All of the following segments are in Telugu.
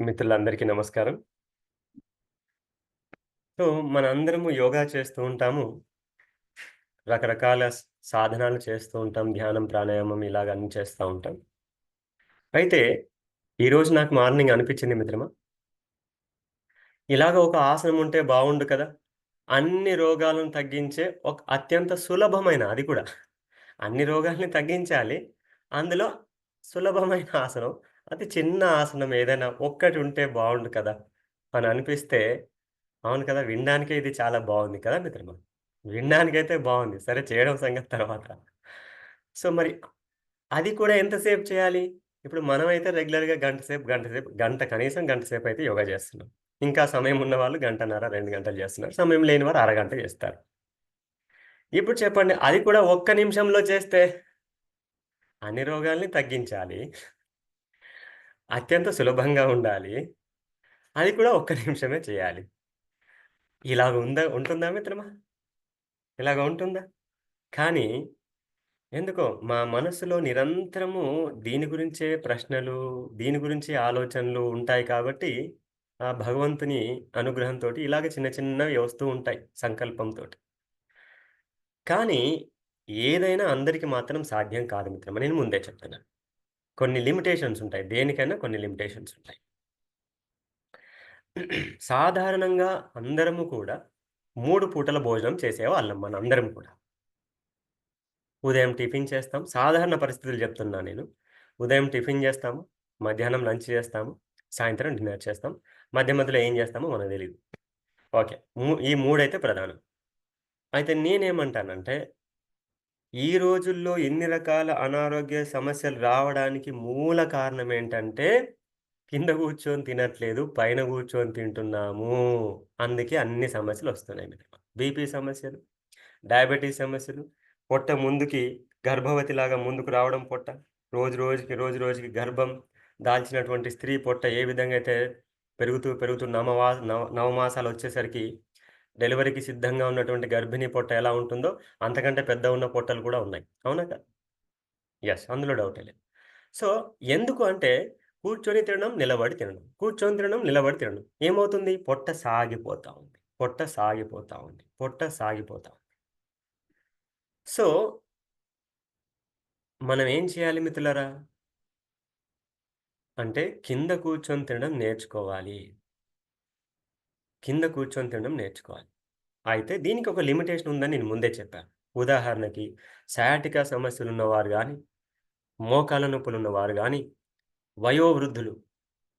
మిత్రులందరికీ నమస్కారం. సో, మనందరము యోగా చేస్తూ ఉంటాము. రకరకాల సాధనాలు చేస్తూ ఉంటాం. ధ్యానం, ప్రాణాయామం ఇలాగ అన్ని చేస్తూ ఉంటాం. అయితే ఈరోజు నాకు మార్నింగ్ అనిపించింది మిత్రమా ఇలాగ ఒక ఆసనం ఉంటే బాగుండు కదా! అన్ని రోగాలను తగ్గించే ఒక అత్యంత సులభమైన అది కూడా అన్ని రోగాల్ని తగ్గించాలి. అందులో సులభమైన ఆసనం, అది చిన్న ఆసనం ఏదైనా ఒక్కటి ఉంటే బాగుండు కదా! అని అనిపిస్తే అవును కదా! వినడానికే ఇది చాలా బాగుంది కదా మిత్రమా! వినడానికైతే బాగుంది సరే చేయడం సంగతి తర్వాత. సో, మరి అది కూడా ఎంతసేపు చేయాలి? ఇప్పుడు మనమైతే రెగ్యులర్‌గా గంట సేపు, గంట సేపు, గంట కనీసం గంట అయితే యోగా చేస్తున్నాం. ఇంకా సమయం ఉన్నవాళ్ళు గంటన్నర, రెండు గంటలు చేస్తున్నారు. సమయం లేని వారు అరగంట చేస్తారు. ఇప్పుడు చెప్పండి అది కూడా ఒక్క నిమిషంలో చేస్తే అన్ని రోగాల్ని తగ్గించాలి. అత్యంత సులభంగా ఉండాలి. అది కూడా ఒక్క నిమిషమే చేయాలి. ఇలాగ ఉందా ఉంటుందా మిత్రమా? ఇలాగ ఉంటుందా? కానీ ఎందుకో మా మనసులో నిరంతరము దీని గురించే ప్రశ్నలు, దీని గురించే ఆలోచనలు ఉంటాయి కాబట్టి ఆ భగవంతుని అనుగ్రహంతోటి ఇలాగ చిన్న చిన్నవి వస్తూ ఉంటాయి సంకల్పంతోటి. కానీ ఏదైనా అందరికి మాత్రం సాధ్యం కాదు మిత్రమా! నేను ముందే చెప్తున్నాను. కొన్ని లిమిటేషన్స్ ఉంటాయి. దేనికైనా కొన్ని లిమిటేషన్స్ ఉంటాయి. సాధారణంగా అందరము కూడా మూడు పూటల భోజనం చేసేవాళ్ళం మన అందరం కూడా. ఉదయం టిఫిన్ చేస్తాం. సాధారణ పరిస్థితులు చెప్తున్నా నేను. ఉదయం టిఫిన్ చేస్తాము. మధ్యాహ్నం లంచ్ చేస్తాము. సాయంత్రం డిన్నర్ చేస్తాం. మధ్య మధ్యలో ఏం చేస్తామో మనకు తెలియదు ఓకే. ఈ మూడైతే ప్రధానం. అయితే నేనేమంటానంటే ఈ రోజుల్లో ఎన్ని రకాల అనారోగ్య సమస్యలు రావడానికి మూల కారణం ఏంటంటే కింద కూర్చొని తినట్లేదు. పైన కూర్చొని తింటున్నాము. అందుకే అన్ని సమస్యలు వస్తున్నాయి మిత్రమా! బీపీ సమస్యలు, డయాబెటీస్ సమస్యలు, పొట్ట ముందుకి గర్భవతి లాగా ముందుకు రావడం పొట్ట. రోజు రోజుకి, రోజు రోజుకి గర్భం దాల్చినటువంటి స్త్రీ పొట్ట ఏ విధంగా అయితే పెరుగుతూ, పెరుగుతూ నవమా నవ నవమాసాలు వచ్చేసరికి డెలివరీకి సిద్ధంగా ఉన్నటువంటి గర్భిణీ పొట్ట ఎలా ఉంటుందో అంతకంటే పెద్ద ఉన్న పొట్టలు కూడా ఉన్నాయి. అవునా కదా ఎస్ అందులో డౌటే లేదు. సో, ఎందుకు అంటే కూర్చొని తినడం, నిలబడి తినడం. కూర్చొని తినడం, నిలబడి తినడం. ఏమవుతుంది? పొట్ట సాగిపోతూ ఉంది. పొట్ట సాగిపోతూ ఉంది. పొట్ట సాగిపోతా ఉంది. సో మనం ఏం చేయాలి మిత్రులరా అంటే కింద కూర్చొని తినడం నేర్చుకోవాలి. కింద కూర్చొని తినడం నేర్చుకోవాలి. అయితే దీనికి ఒక లిమిటేషన్ ఉందని నేను ముందే చెప్పాను. ఉదాహరణకి సయాటికా సమస్యలున్నవారు మోకాల నొప్పులు నొప్పులున్నవారు కానీ వయోవృద్ధులు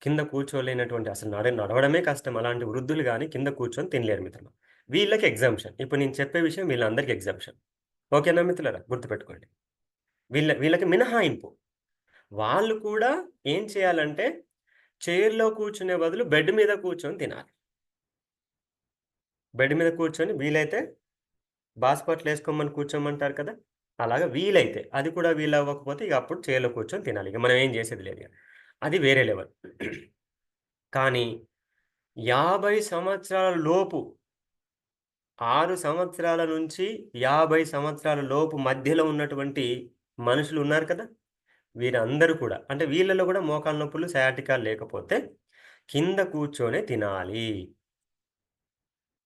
కింద కూర్చోలేనటువంటి అసలు నడ నడవడమే కష్టం. అలాంటి వృద్ధులు కానీ కింద కూర్చొని తినలేరు మిత్రమా! వీళ్ళకి ఎగ్జామ్షన్ ఇప్పుడు నేను చెప్పే విషయం వీళ్ళందరికీ ఎగ్జామ్షన్ ఓకేనా మిత్రులరా గుర్తుపెట్టుకోండి. వీళ్ళ వీళ్ళకి మినహాయింపు. వాళ్ళు కూడా ఏం చేయాలంటే చైర్‌లో కూర్చునే బదులు బెడ్ మీద కూర్చొని తినాలి. బెడ్ మీద కూర్చొని వీలైతే బాస్పట్లేసుకోమని కూర్చోమంటారు కదా! అలాగా వీలైతే. అది కూడా వీలు అవ్వకపోతే ఇక అప్పుడు చేయలో కూర్చొని తినాలి. ఇక మనం ఏం చేసేది లేదు అది వేరే లెవెల్. కానీ 50 సంవత్సరాల లోపు ఆరు సంవత్సరాల నుంచి 50 సంవత్సరాల లోపు మధ్యలో ఉన్నటువంటి మనుషులు ఉన్నారు కదా! వీరందరూ కూడా అంటే వీళ్ళలో కూడా మోకాళ్ళ నొప్పులు, సయాటికాలు లేకపోతే కింద కూర్చొనే తినాలి.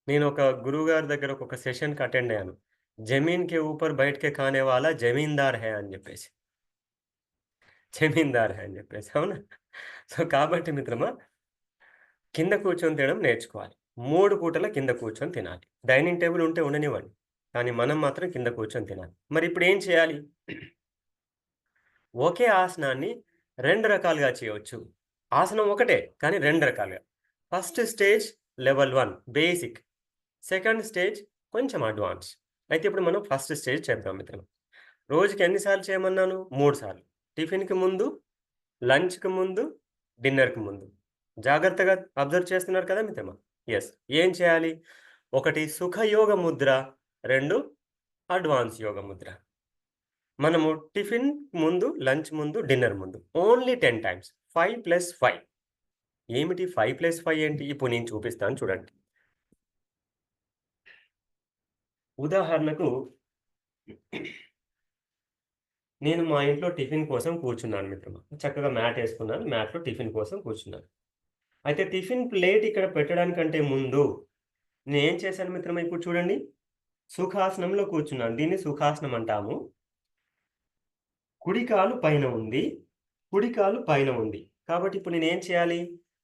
నేను ఒక గురువుగారి దగ్గర ఒక సెషన్‌కి అటెండ్ అయ్యాను. జమీన్ కే ఊపర్ బయటకే కానే వాళ్ళ జమీందార్ హే అని చెప్పేసి. జమీందార్ హే అని చెప్పేసి. అవునా? సో, కాబట్టి మిత్రమా కింద కూర్చొని తినడం నేర్చుకోవాలి. మూడు పూటల కింద కూర్చొని తినాలి. డైనింగ్ టేబుల్ ఉంటే ఉండనివ్వండి. కానీ మనం మాత్రం కింద కూర్చొని తినాలి. మరి ఇప్పుడు ఏం చేయాలి? ఒకే ఆసనాన్ని రెండు రకాలుగా చేయవచ్చు ఆసనం ఒకటే కానీ రెండు రకాలుగా. First stage level one basic. Second stage కొంచెం అడ్వాన్స్. అయితే ఇప్పుడు మనం ఫస్ట్ స్టేజ్ చేద్దాం మిత్రమా! రోజుకి ఎన్నిసార్లు చేయమన్నాను? మూడు సార్లు. టిఫిన్‌కి ముందు, లంచ్‌కి ముందు, డిన్నర్‌కి ముందు. జాగ్రత్తగా అబ్జర్వ్ చేస్తున్నారు కదా మిత్రమా! ఎస్ ఏం చేయాలి? ఒకటి సుఖయోగ ముద్ర, రెండు అడ్వాన్స్ యోగ ముద్ర. మనము టిఫిన్ ముందు, లంచ్ ముందు, డిన్నర్ ముందు. Only 10 times. 5+5 ఏమిటి 5+5 ఏంటి? ఇప్పుడు నేను చూపిస్తాను చూడండి. ఉదాహరణకు నేను మా ఇంట్లో టిఫిన్ కోసం కూర్చున్నాను మిత్రమా! చక్కగా మ్యాట్ వేసుకున్నాను మ్యాట్‌లో టిఫిన్ కోసం కూర్చున్నాను. అయితే టిఫిన్ ప్లేట్ ఇక్కడ పెట్టడానికంటే ముందు నేనేం చేశాను మిత్రమా ఇప్పుడు చూడండి. సుఖాసనంలో కూర్చున్నాను. దీన్ని సుఖాసనం అంటాము. కుడికాలు పైన ఉంది. కుడికాలు పైన ఉంది. కాబట్టి ఇప్పుడు నేనేం చేయాలి?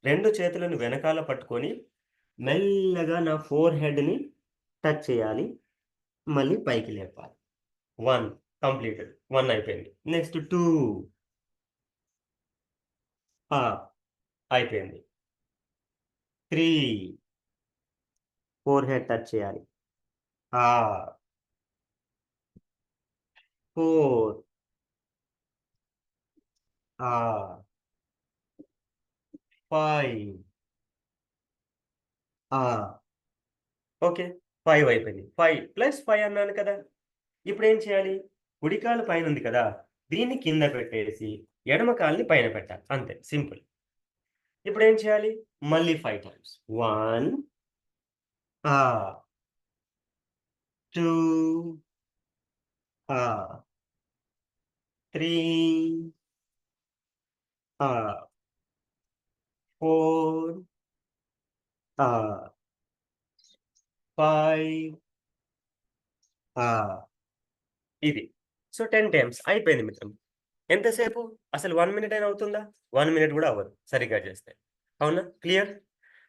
రెండు చేతులను వెనకాల పట్టుకొని మెల్లగా నా ఫోర్ హెడ్ని టచ్ చేయాలి. మళ్ళీ పైకి లేపాలి. One completed. వన్ అయిపోయింది. Next two. అయిపోయింది. త్రీ. ఫోర్ హెడ్ టచ్ చేయాలి. ఫోర్. ఫైవ్. ఓకే. ఫైవ్ అయిపోయింది. ఫైవ్ ప్లస్ ఫైవ్ అన్నాను కదా. ఇప్పుడు ఏం చేయాలి కుడికాలు పైన ఉంది కదా. దీన్ని కింద పెట్టేసి ఎడమ కాల్ని పైన పెట్టాలి అంతే సింపుల్. ఇప్పుడు ఏం చేయాలి? మళ్ళీ five times one two three four five ఇది. సో టెన్ టైమ్స్ అయిపోయింది మిత్రం. ఎంతసేపు? అసలు వన్ మినిట్ అయినా అవుతుందా? వన్ మినిట్ కూడా అవ్వదు. సరిగ్గా చేస్తే. అవునా? క్లియర్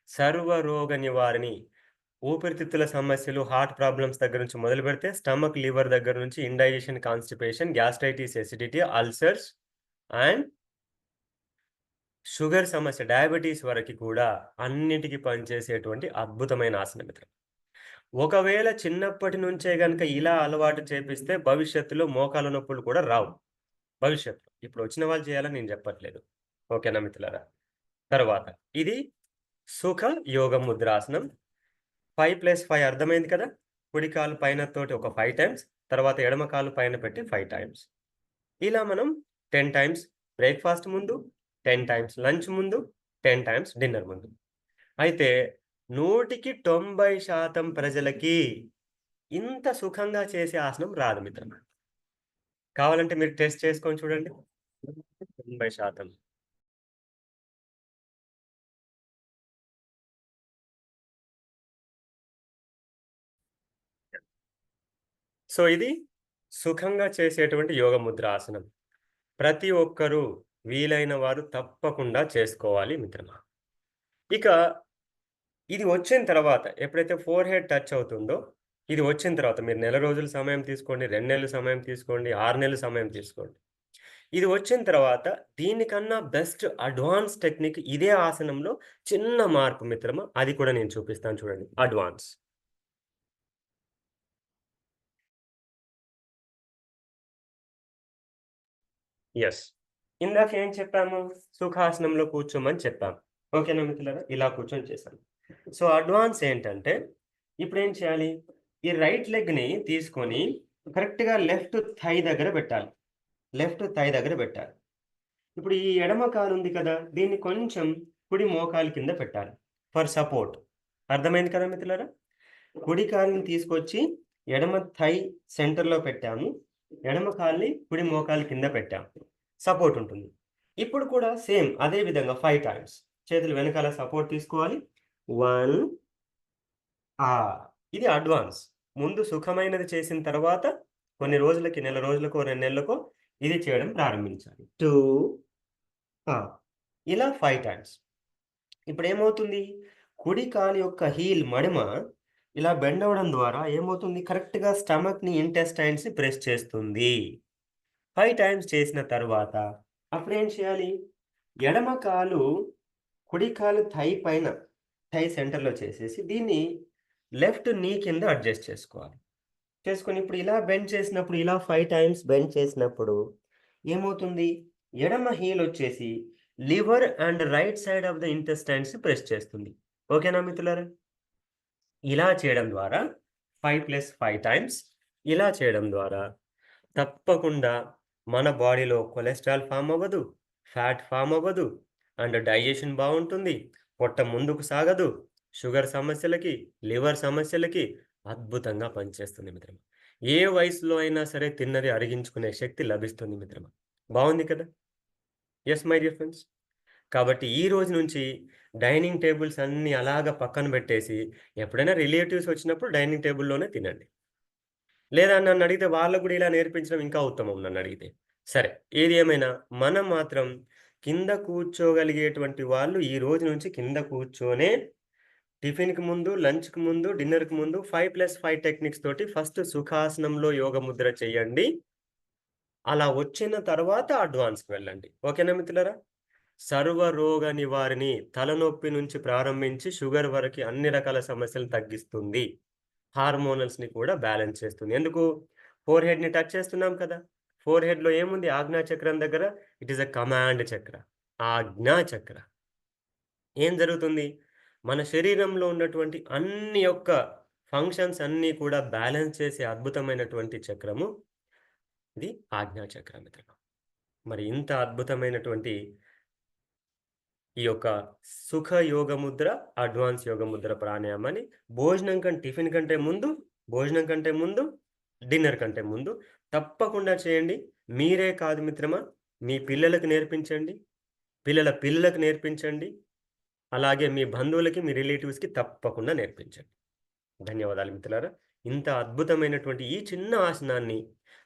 సర్వరోగ నివారణి. ఊపిరితిత్తుల సమస్యలు హార్ట్ ప్రాబ్లమ్స్ దగ్గర నుంచి మొదలు పెడితే స్టమక్ లివర్ దగ్గర నుంచి indigestion constipation gastritis acidity ulcers and sugar సమస్య డయాబెటీస్ వరకు కూడా అన్నిటికీ పనిచేసేటువంటి అద్భుతమైన ఆసన మిత్రం. ఒకవేళ చిన్నప్పటి నుంచే కనుక ఇలా అలవాటు చేపిస్తే భవిష్యత్తులో మోకాల నొప్పులు కూడా రావు. భవిష్యత్తులో. ఇప్పుడు వచ్చిన వాళ్ళు చేయాలని నేను చెప్పట్లేదు. ఓకేనా మిత్రులారా? తర్వాత ఇది సుఖ యోగ ముద్రాసనం. ఫైవ్ ప్లస్ ఫైవ్ అర్థమైంది కదా? కుడి కాలు పైన తోటి ఒక ఫైవ్ టైమ్స్ తర్వాత ఎడమ కాలు పైన పెట్టి ఫైవ్ టైమ్స్. ఇలా మనం టెన్ టైమ్స్ బ్రేక్ఫాస్ట్ ముందు టెన్ టైమ్స్ లంచ్ ముందు టెన్ టైమ్స్ డిన్నర్ ముందు. అయితే నూటికి తొంభై శాతం ప్రజలకి ఇంత సుఖంగా చేసే ఆసనం రాదు మిత్రం కావాలంటే మీరు టెస్ట్ చేసుకొని చూడండి. తొంభై శాతం. సో ఇది సుఖంగా చేసేటువంటి యోగ ముద్ర ఆసనం. ప్రతి ఒక్కరూ వీలైన వారు తప్పకుండా చేసుకోవాలి మిత్రమా? ఇక ఇది వచ్చిన తర్వాత ఎప్పుడైతే ఫోర్ హెడ్ టచ్ అవుతుందో ఇది వచ్చిన తర్వాత మీరు నెల రోజుల సమయం తీసుకోండి రెండు నెలల సమయం తీసుకోండి ఆరు నెలల సమయం తీసుకోండి. ఇది వచ్చిన తర్వాత దీనికన్నా బెస్ట్ అడ్వాన్స్ టెక్నిక్ ఇదే ఆసనంలో చిన్న మార్పు మిత్రమా? అది కూడా నేను చూపిస్తాను చూడండి. అడ్వాన్స్ ఎస్ ఇందాక ఏం చెప్పాము? సుఖాసనంలో కూర్చోమని చెప్పాము ఓకేనా మిత్రులారా? ఇలా కూర్చొని చేశాను. సో అడ్వాన్స్ ఏంటంటే ఇప్పుడు ఏం చేయాలి? ఈ రైట్ లెగ్ని తీసుకొని కరెక్ట్గా లెఫ్ట్ థై దగ్గర పెట్టాలి. లెఫ్ట్ థై దగ్గర పెట్టాలి. ఇప్పుడు ఈ ఎడమ కాలు ఉంది కదా దీన్ని కొంచెం కుడి మోకాలు కింద పెట్టాలి. For support. అర్థమైంది కదా మిత్రులారా? కుడి కాలుని తీసుకొచ్చి ఎడమ థై సెంటర్లో పెట్టాము. ఎడమ కాల్ని కుడి మోకాలు కింద పెట్టాము సపోర్ట్ ఉంటుంది. ఇప్పుడు కూడా సేమ్ అదే విధంగా ఫైవ్ టైమ్స్. చేతులు వెనకాల సపోర్ట్ తీసుకోవాలి. వన్ ఆ. ఇది అడ్వాన్స్. ముందు సుఖమైనది చేసిన తర్వాత కొన్ని రోజులకి నెల రోజులకో రెండు నెలలకో ఇది చేయడం ప్రారంభించాలి. టూ ఇలా ఫైవ్ టైమ్స్. ఇప్పుడు ఏమవుతుంది? కుడి కాలు యొక్క హీల్ మడిమ ఇలా బెండ్ అవ్వడం ద్వారా ఏమవుతుంది? కరెక్ట్గా స్టమక్ని ఇంటెస్టైన్స్ని ప్రెస్ చేస్తుంది. ఫైవ్ టైమ్స్ చేసిన తర్వాత అప్పుడు ఏం చేయాలి? ఎడమ కాలు కుడి కాలు థై పైన థై సెంటర్లో చేసేసి దీన్ని లెఫ్ట్ నీ కింద అడ్జస్ట్ చేసుకోవాలి. చేసుకొని ఇప్పుడు ఇలా బెండ్ చేసినప్పుడు ఇలా ఫైవ్ టైమ్స్ బెండ్ చేసినప్పుడు ఏమవుతుంది? ఎడమ హీల్ వచ్చేసి liver and right side of the intestines press చేస్తుంది. ఓకేనా మిత్రులారా? ఇలా చేయడం ద్వారా ఫైవ్ ప్లస్ ఫైవ్ టైమ్స్ ఇలా చేయడం ద్వారా తప్పకుండా మన బాడీలో కొలెస్ట్రాల్ ఫామ్ అవ్వదు ఫ్యాట్ ఫామ్ అవ్వదు అండ్ డైజెషన్ బాగుంటుంది పొట్ట ముందుకు సాగదు షుగర్ సమస్యలకి లివర్ సమస్యలకి అద్భుతంగా పనిచేస్తుంది మిత్రమా. ఏ వయసులో అయినా సరే తిన్నది అరిగించుకునే శక్తి లభిస్తుంది మిత్రమా. బాగుంది కదా? ఎస్ మై డియర్ ఫ్రెండ్స్ కాబట్టి ఈ రోజు నుంచి డైనింగ్ టేబుల్స్ అన్నీ అలాగా పక్కన పెట్టేసి, ఎప్పుడైనా రిలేటివ్స్ వచ్చినప్పుడు డైనింగ్ టేబుల్‌లోనే తినండి. లేదా నన్ను అడిగితే వాళ్ళకి కూడా ఇలా నేర్పించడం ఇంకా ఉత్తమం నన్ను అడిగితే. సరే, ఏది ఏమైనా మనం మాత్రం కింద కూర్చోగలిగేటువంటి వాళ్ళు ఈ రోజు నుంచి కింద కూర్చొనే టిఫిన్‌కి ముందు, లంచ్‌కి ముందు, డిన్నర్‌కి ముందు 5+5 టెక్నిక్స్ తోటి ఫస్ట్ సుఖాసనంలో యోగ ముద్ర చేయండి. అలా వచ్చిన తర్వాత అడ్వాన్స్‌కి వెళ్ళండి. ఓకేనా మిత్రులారా? సర్వరోగ నివారిణి తలనొప్పి నుంచి ప్రారంభించి షుగర్ వరకు అన్ని రకాల సమస్యలను తగ్గిస్తుంది. హార్మోనల్స్‌ని కూడా బ్యాలెన్స్ చేస్తుంది. ఎందుకు? ఫోర్ హెడ్‌ని టచ్ చేస్తున్నాం కదా! ఫోర్ హెడ్‌లో ఏముంది? ఆజ్ఞా చక్రం దగ్గర it is a command chakra. ఆజ్ఞా చక్ర. ఏం జరుగుతుంది? మన శరీరంలో ఉన్నటువంటి అన్ని యొక్క ఫంక్షన్స్ అన్నీ కూడా బ్యాలెన్స్ చేసే అద్భుతమైనటువంటి చక్రము ఇది ఆజ్ఞా చక్రం మిత్రులు. మరి ఇంత అద్భుతమైనటువంటి ఈ యొక్క సుఖ యోగ ముద్ర, అడ్వాన్స్ యోగ ముద్ర ప్రాణాయామాన్ని భోజనం కంటే టిఫిన్ కంటే ముందు, భోజనం కంటే ముందు, డిన్నర్ కంటే ముందు తప్పకుండా చేయండి. మీరే కాదు మిత్రమా, మీ పిల్లలకు నేర్పించండి. పిల్లల పిల్లలకు నేర్పించండి. అలాగే మీ బంధువులకి, మీ రిలేటివ్స్‌కి తప్పకుండా నేర్పించండి. ధన్యవాదాలు మిత్రులారా. ఇంత అద్భుతమైనటువంటి ఈ చిన్న ఆసనాన్ని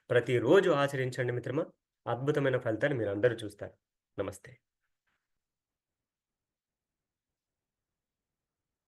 ప్రతిరోజు ఆచరించండి మిత్రమా. అద్భుతమైన ఫలితాన్ని మీరందరూ చూస్తారు. నమస్తే.